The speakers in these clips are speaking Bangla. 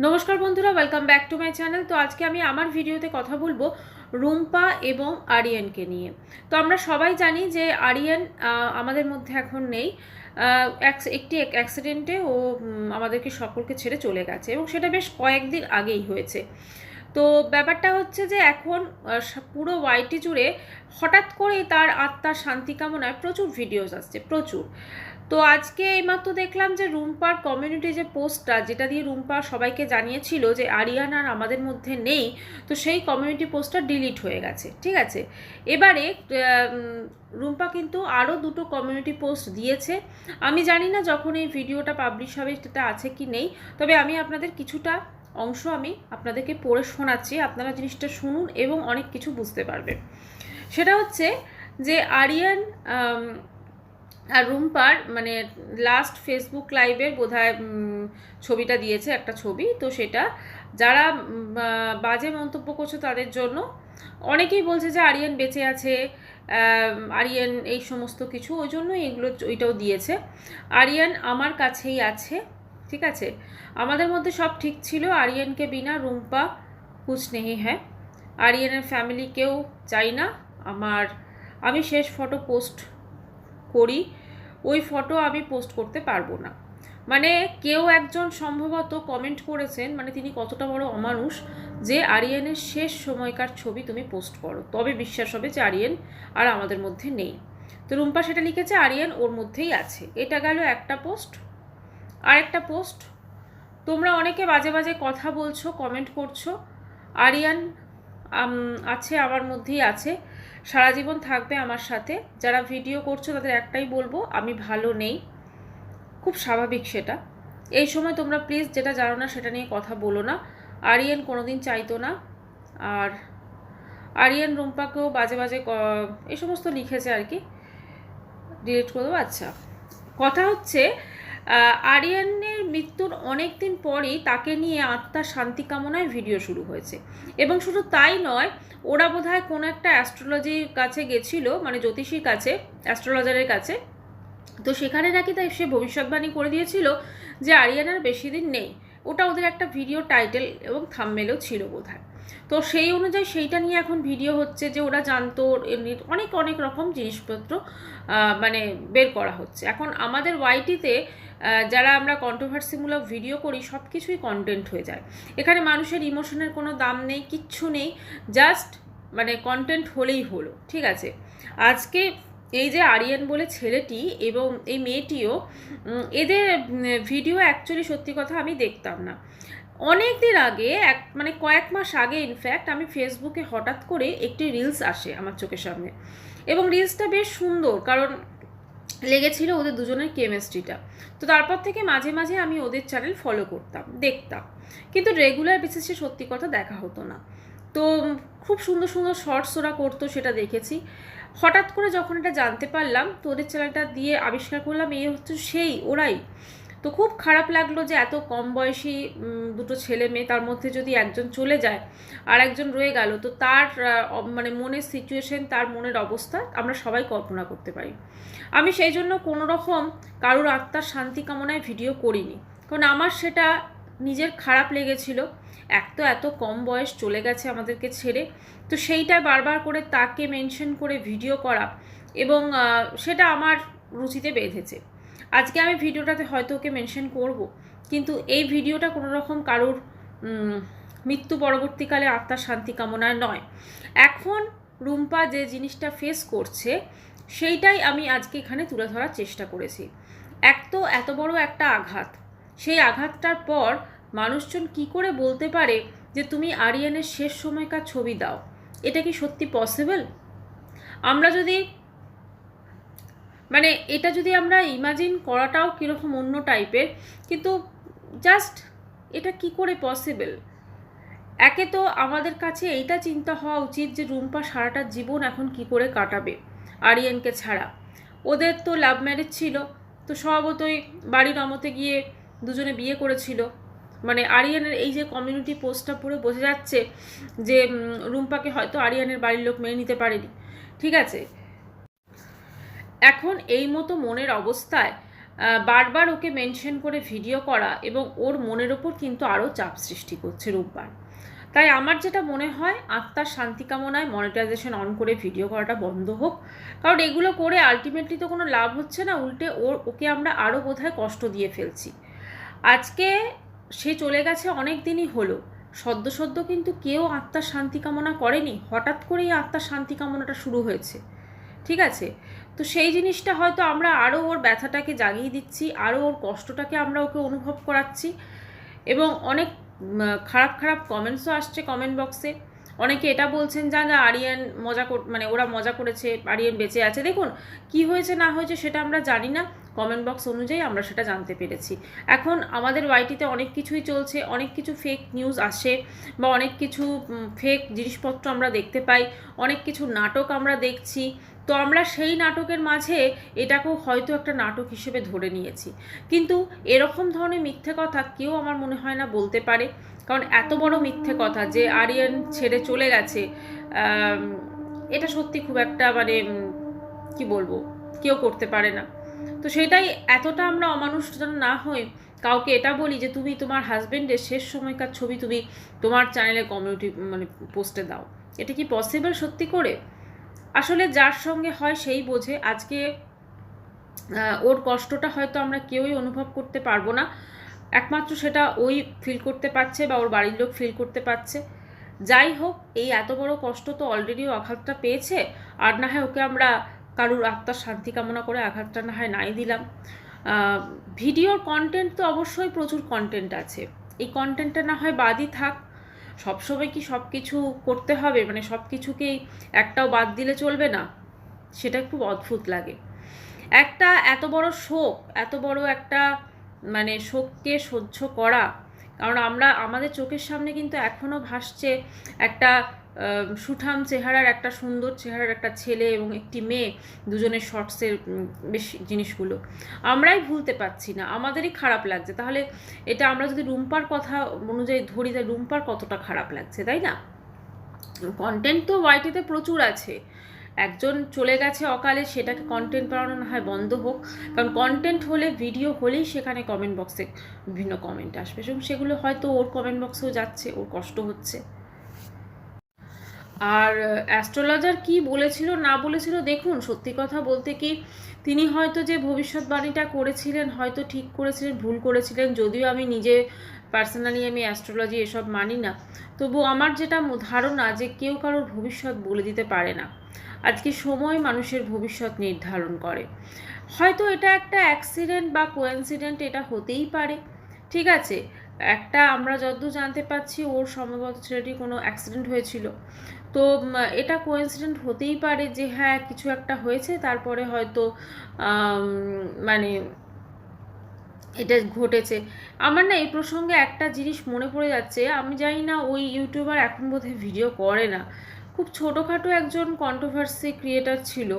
নমস্কার বন্ধুরা welcome back to my channel তো আজকে আমি আমার ভিডিওতে কথা বলব রুম্পা এবং আরিয়ানকে নিয়ে। তো আমরা সবাই জানি যে আরিয়ান আমাদের মধ্যে এখন নেই। এক- একটি অ্যাক্সিডেন্টে ও আমাদেরকে সকলকে ছেড়ে চলে গেছে এবং সেটা বেশ কয়েকদিন আগেই হয়েছে। তো ব্যাপারটা হচ্ছে যে এখন পুরো ওয়াইটি জুড়ে হঠাৎ করেই তার আত্মার শান্তি কামনায় প্রচুর ভিডিওস আসছে, প্রচুর। তো আজকে এইমাত্র দেখলাম যে রুম্পার কমিউনিটি যে পোস্টটা, যেটা দিয়ে রুম্পা সবাইকে জানিয়েছিল যে আরিয়ান আর আমাদের মধ্যে নেই, তো সেই কমিউনিটি পোস্টটা ডিলিট হয়ে গেছে, ঠিক আছে? এবারে রুম্পা কিন্তু আরও দুটো কমিউনিটি পোস্ট দিয়েছে। আমি জানি না যখন এই ভিডিওটা পাবলিশ হবে সেটা আছে কি নেই, তবে আমি আপনাদের কিছুটা অংশ আমি আপনাদেরকে পড়ে শোনাচ্ছি, আপনারা জিনিসটা শুনুন এবং অনেক কিছু বুঝতে পারবেন। সেটা হচ্ছে যে আরিয়ান আর রুম্পার মানে লাস্ট ফেসবুক লাইভের উম, ছবিটা দিয়েছে একটা ছবি। তো সেটা যারা বাজে মন্তব্য করছে তাদের জন্য অনেকেই বলছে যে আরিয়ান বেঁচে আছে আরিয়ান এই সমস্ত কিছু ওই জন্য এগুলো ওইটাও দিয়েছে। আরিয়ান আমার কাছেই আছে ঠিক আছে? আমাদের মধ্যে সব ঠিক ছিল আরিয়ানকে বিনা রুম্পা কুছ নেই হ্যাঁ। আরিয়ানের ফ্যামিলি কেউ চাই না আমার আমি শেষ ফটো পোস্ট করি। ওই ফটো আমি পোস্ট করতে পারব না। মানে কেউ একজন সম্ভবত কমেন্ট করেছেন মানে তিনি কতটা বড় অমানুষ যে আরিয়ানের শেষ সময়কার ছবি তুমি পোস্ট করো। তবে বিশ্বাস হবে যে আরিয়ান আর আমাদের মধ্যে নেই। তো রুম্পা সেটা লিখেছে, আরিয়ান ওর মধ্যেই আছে। এটা গেল একটা পোস্ট আর একটা পোস্ট তোমরা অনেকে বাজে বাজে কথা বলছো কমেন্ট করছ। আরিয়ান আছে, আমার মধ্যেই আছে। সারা জীবন থাকবে আমার সাথে। যারা ভিডিও করছ তাদের একটাই বলব, আমি ভালো নেই। খুব স্বাভাবিক সেটা। এই সময় তোমরা প্লিজ যেটা জানো না সেটা নিয়ে কথা বলো না। আরিয়ান কোনোদিন চাইতো না। আর আরিয়ান রুম্পাকেও বাজে বাজে এই সমস্ত লিখেছে আর কি। ডিলিট করে দেবো আচ্ছা। কথা হচ্ছে আরিয়ানের মৃত্যুর অনেক দিন পরেই তাকে নিয়ে আত্মার শান্তি কামনায় ভিডিও শুরু হয়েছে। এবং শুধু তাই নয়, ওরা বোধহয় কোনো একটা অ্যাস্ট্রোলজির কাছে গেছিল মানে জ্যোতিষীর কাছে, অ্যাস্ট্রোলজারের কাছে। তো সেখানে নাকি তাই সে ভবিষ্যৎবাণী করে দিয়েছিল যে আরিয়ানার বেশি দিন নেই। ওটা ওদের একটা ভিডিও টাইটেল এবং থামমেলও ছিল বোধহয়। তো সেই অনুযায়ী সেইটা নিয়ে এখন ভিডিও হচ্ছে যে ওরা জানতো অনেক অনেক রকম জিনিসপত্র মানে বের করা হচ্ছে। এখন আমাদের ওয়াইটিতে যারা আমরা কন্ট্রোভার্সিমূলক ভিডিও করি সব কিছুই কন্টেন্ট হয়ে যায়। এখানে মানুষের ইমোশনের কোনো দাম নেই, কিচ্ছু নেই জাস্ট মানে কন্টেন্ট হলেই হলো, ঠিক আছে? আজকে এই যে আরিয়ান বলে ছেলেটি এবং এই মেয়েটিও এদের ভিডিও অ্যাকচুয়ালি সত্যি কথা আমি দেখতাম না। অনেক দিন আগে, এক মানে কয়েক মাস আগে ইনফ্যাক্ট আমি ফেসবুকে হঠাৎ করে একটি রিলস আসে আমার চোখের সামনে। এবং রিলসটা বেশ সুন্দর, কারণ লেগেছিল ওদের দুজনের কেমিস্ট্রিটা তো তারপর থেকে মাঝে মাঝে আমি ওদের চ্যানেল ফলো করতাম, দেখতাম। কিন্তু রেগুলার বেসিসে সত্যি কথা দেখা হতো না। তো খুব সুন্দর সুন্দর শর্টস ওরা করতো, সেটা দেখেছি। হঠাৎ করে যখন এটা জানতে পারলাম, তো ওদের চ্যানেলটা দিয়ে আবিষ্কার করলাম এই হচ্ছে সেই, ওরাই। তো খুব খারাপ লাগল যে এত কম বয়সী দুটো ছেলে মেয়ে তার মধ্যে যদি একজন চলে যায় আর একজন রয়ে গেল, তো তার মানে মনের সিচুয়েশন তার মনের অবস্থা আমরা সবাই কল্পনা করতে পারি। আমি সেই জন্য কোনো রকম কারোর আত্মার শান্তি কামনায় ভিডিও করিনি। কারণ আমার সেটা নিজের খারাপ লেগেছিল। এক তো এত কম বয়স চলে গেছে আমাদেরকে ছেড়ে, তো সেইটাই বারবার করে তাকে মেনশন করে ভিডিও করা এবং সেটা আমার রুচিতে বেঁধেছে। আজকে আমি ভিডিওটাতে হয়তো ওকে মেনশন করব। কিন্তু এই ভিডিওটা কোনো রকম কারোর মৃত্যু পরবর্তীকালে আত্মার শান্তি কামনায় নয়। এখন রুম্পা যে জিনিসটা ফেস করছে, সেইটাই আমি আজকে এখানে তুলে ধরার চেষ্টা করেছি। এক তো এত বড় একটা আঘাত। সেই আঘাতটার পর মানুষজন কি করে বলতে পারে যে, তুমি আরিয়ানের শেষ সময়কার ছবি দাও? এটা কি সত্যি পসিবল আমরা যদি মানে এটা যদি আমরা ইমাজিন করাটাও কীরকম অন্য টাইপের কিন্তু জাস্ট এটা কি করে পসিবল একে তো আমাদের কাছে এইটা চিন্তা হওয়া উচিত যে রুম্পা সারাটা জীবন এখন কি করে কাটাবে, আরিয়ানকে ছাড়া। ওদের তো লাভ ম্যারেজ ছিল, তো স্বভাবতই বাড়ির অমতে গিয়ে দুজনে বিয়ে করেছিল। মানে আরিয়ানের এই যে কমিউনিটি পোস্টটা পড়ে বোঝা যাচ্ছে যে রুম্পাকে হয়তো আরিয়ানের বাড়ির লোক মেনে নিতে পারেনি। ঠিক আছে এখন এই মতো মনের অবস্থায় বারবার ওকে মেনশন করে ভিডিও করা এবং ওর মনের ওপর কিন্তু আরও চাপ সৃষ্টি করছে রূপবার তাই আমার যেটা মনে হয়, আত্মার শান্তি কামনায় মনিটাইজেশন অন করে ভিডিও করাটা বন্ধ হোক। কারণ এগুলো করে আলটিমেটলি তো কোনো লাভ হচ্ছে না, উল্টে ওর, ওকে আমরা আরও বোধহয় কষ্ট দিয়ে ফেলছি। আজকে সে চলে গেছে অনেক দিনই হলো। সদ্য সদ্য কিন্তু কেউ আত্মার শান্তি কামনা করেনি। হঠাৎ করেই আত্মার শান্তি কামনাটা শুরু হয়েছে। ঠিক আছে? তো সেই জিনিসটা হয়তো আমরা আরও ওর ব্যথাটাকে জাগিয়ে দিচ্ছি আরও ওর কষ্টটাকে আমরা ওকে অনুভব করাচ্ছি। এবং অনেক খারাপ খারাপ কমেন্টসও আসছে কমেন্ট বক্সে অনেকে এটা বলছেন, যা না আরিয়ান মজা মানে ওরা মজা করেছে, আরিয়ান বেঁচে আছে। দেখুন, কি হয়েছে না হয়েছে সেটা আমরা জানি না। কমেন্ট বক্স অনুযায়ী আমরা সেটা জানতে পেরেছি। এখন আমাদের ওয়াইটিতে অনেক কিছুই চলছে, অনেক কিছু ফেক নিউজ আসে বা অনেক কিছু ফেক জিনিসপত্র আমরা দেখতে পাই, অনেক কিছু নাটক আমরা দেখছি। তো আমরা সেই নাটকের মাঝে এটাকেও হয়তো একটা নাটক হিসেবে ধরে নিয়েছি। কিন্তু এরকম ধরনের মিথ্যে কথা কেউ আমার মনে হয় না বলতে পারে। কারণ এত বড় মিথ্যে কথা যে আরিয়ান ছেড়ে চলে গেছে এটা সত্যি খুব একটা মানে কি বলব, কেউ করতে পারে না। তো সেটাই এতটা আমরা অমানুষ যেন না হই, কাউকে এটা বলি যে তুমি তোমার হাজবেন্ডের শেষ সময়কার ছবি তুমি তোমার চ্যানেলে কমিউনিটি মানে পোস্টে দাও। এটা কি পসিবল সত্যি করে? আসলে যার সঙ্গে হয় সেই বোঝে। আজকে ওর কষ্টটা হয়তো আমরা কেউই অনুভব করতে পারব না। একমাত্র সেটা ওই ফিল করতে পারছে বা ওর বাড়ির লোক ফিল করতে পারছে। যাই হোক, এই এত বড় কষ্ট তো অলরেডি আঘাতটা পেয়েছে। আর না হয় ওকে আমরা কারুর আত্মার শান্তি কামনা করে আঘাতটা না হয় নাই দিলাম। ভিডিওর কন্টেন্ট তো অবশ্যই প্রচুর কন্টেন্ট আছে। এই কন্টেন্টটা না হয় বাদই থাক। সবসময় কি সব কিছু করতে হবে? মানে সব কিছুকেই একটাও বাদ দিলে চলবে না? সেটা খুব অদ্ভুত লাগে। একটা এত বড় শোক, এত বড় একটা মানে শোককে সহ্য করা, কারণ আমরা, আমাদের চোখের সামনে কিন্তু এখনও ভাসছে একটা সুঠাম চেহারার একটা সুন্দর চেহারার একটা ছেলে এবং একটি মেয়ে দুজনের শর্টসের বেশ জিনিসগুলো। আমরাই ভুলতে পারছি না, আমাদেরই খারাপ লাগছে। তাহলে এটা আমরা যদি রুম্পার কথা অনুযায়ী ধরি, তাহলে রুম্পার কতটা খারাপ লাগছে, তাই না? কন্টেন্ট তো ওয়াইটিতে প্রচুর আছে। একজন চলে গেছে অকালে, সেটাকে কন্টেন্ট বানানো না হয় বন্ধ হোক। কারণ কন্টেন্ট হলে ভিডিও হলেই সেখানে কমেন্ট বক্সে বিভিন্ন কমেন্ট আসবে। এবং সেগুলো হয়তো ওর কমেন্ট বক্সেও যাচ্ছে, ওর কষ্ট হচ্ছে। আর অ্যাস্ট্রোলজার কি বলেছিল, না বলেছিল, দেখুন, সত্যি কথা বলতে কি, তিনি হয়তো যে ভবিষ্যৎবাণীটা করেছিলেন, হয়তো ঠিক করেছিলেন, ভুল করেছিলেন, যদিও আমি নিজে পার্সোনালি আমি অ্যাস্ট্রোলজি এসব মানি না। তবু আমার যেটা ধারণা যে কেউ কারোর ভবিষ্যৎ বলে দিতে পারে না। আজকে সময় মানুষের ভবিষ্যৎ নির্ধারণ করে। হয়তো এটা একটা অ্যাক্সিডেন্ট বা কোয়েন্সিডেন্ট এটা হতেই পারে। ঠিক আছে, একটা আমরা যতদূর জানতে পারছি, ওর সম্ভবত ছেলেটির কোনো অ্যাক্সিডেন্ট হয়েছিল। তো এটা কোয়েন্সিডেন্ট হতেই পারে যে হ্যাঁ কিছু একটা হয়েছে, তারপরে হয়তো মানে এটা ঘটেছে। আমার না এই প্রসঙ্গে একটা জিনিস মনে পড়ে যাচ্ছে, আমি জানি না ওই ইউটিউবার এখন বোধহয় ভিডিও করে না। খুব ছোটোখাটো একজন কন্ট্রোভার্সি ক্রিয়েটার ছিল,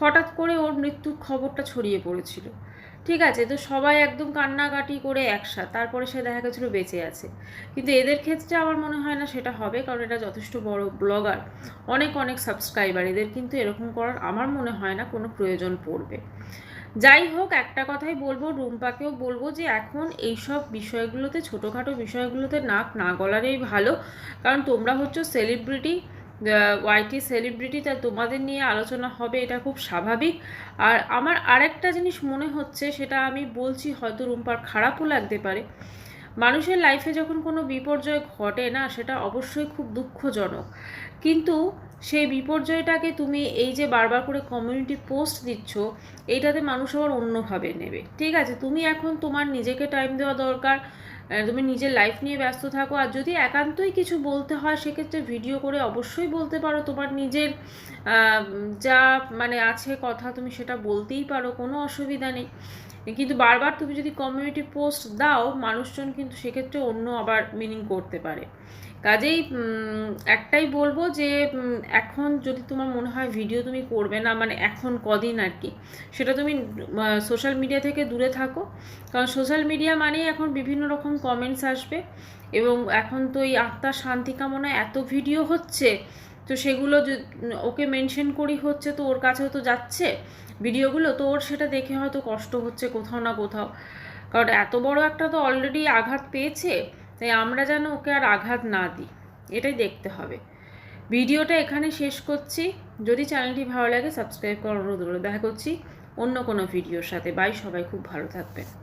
হঠাৎ করে ওর মৃত্যুর খবরটা ছড়িয়ে পড়েছিল। ঠিক আছে, তো সবাই একদম কান্নাকাটি করে একসাথ, তারপরে সে দেখা গেছিল বেঁচে আছে। কিন্তু এদের ক্ষেত্রে আমার মনে হয় না সেটা হবে, কারণ এটা যথেষ্ট বড় ব্লগার, অনেক অনেক সাবস্ক্রাইবার, এদের কিন্তু এরকম করার আমার মনে হয় না কোনো প্রয়োজন পড়বে। যাই হোক, একটা কথাই বলব, রুম্পাকেও বলব যে এখন এইসব বিষয়গুলোতে, ছোটোখাটো বিষয়গুলোতে নাক না গলারেই ভালো, কারণ তোমরা হচ্ছে সেলিব্রিটি ওয়াইটি সেলিব্রিটি তা তোমাদের নিয়ে আলোচনা হবে, এটা খুব স্বাভাবিক। আর আমার আরেকটা জিনিস মনে হচ্ছে, সেটা আমি বলছি, হয়তো রুম্পার খারাপও লাগতে পারে। মানুষের লাইফে যখন কোনো বিপর্যয় ঘটে না, সেটা অবশ্যই খুব দুঃখজনক। কিন্তু সেই বিপর্যয়টাকে তুমি এই যে বারবার করে কমিউনিটি পোস্ট দিচ্ছ, এইটাতে মানুষ আবার অন্যভাবে নেবে। ঠিক আছে, তুমি এখন তোমার নিজেকে টাইম দেওয়া দরকার তুমি নিজের লাইফ নিয়ে ব্যস্ত থাকো। আর যদি একান্তই কিছু বলতে হয়, সেক্ষেত্রে ভিডিও করে অবশ্যই বলতে পারো। তোমার নিজের যা মানে আছে কথা তুমি সেটা বলতেই পারো, কোনো অসুবিধা নেই। কিন্তু বারবার তুমি যদি কমিউনিটি পোস্ট দাও, মানুষজন কিন্তু সেক্ষেত্রে অন্য আবার মিনিং করতে পারে। কাজেই একটাই বলব যে এখন যদি তোমার মনে হয় ভিডিও তুমি করবে না মানে এখন কদিন আর কি সেটা তুমি সোশ্যাল মিডিয়া থেকে দূরে থাকো। কারণ সোশ্যাল মিডিয়া মানেই এখন বিভিন্ন রকম কমেন্টস আসবে এবং এখন তো এই আত্মার শান্তি কামনায় এত ভিডিও হচ্ছে, তো সেগুলো ওকে মেনশন করি হচ্ছে তো ওর কাছেও তো যাচ্ছে ভিডিওগুলো তো ওর সেটা দেখে হয়তো কষ্ট হচ্ছে কোথাও না কোথাও। কারণ এত বড় একটা তো অলরেডি আঘাত পেয়েছে। তাই আমরা যেন ওকে আর আঘাত না দিই, এটাই দেখতে হবে। ভিডিওটা এখানে শেষ করছি। যদি চ্যানেলটি ভালো লাগে, সাবস্ক্রাইব করার অনুরোধ করে দেখা করছি অন্য কোনো ভিডিওর সাথে। বাই, সবাই খুব ভালো থাকবেন।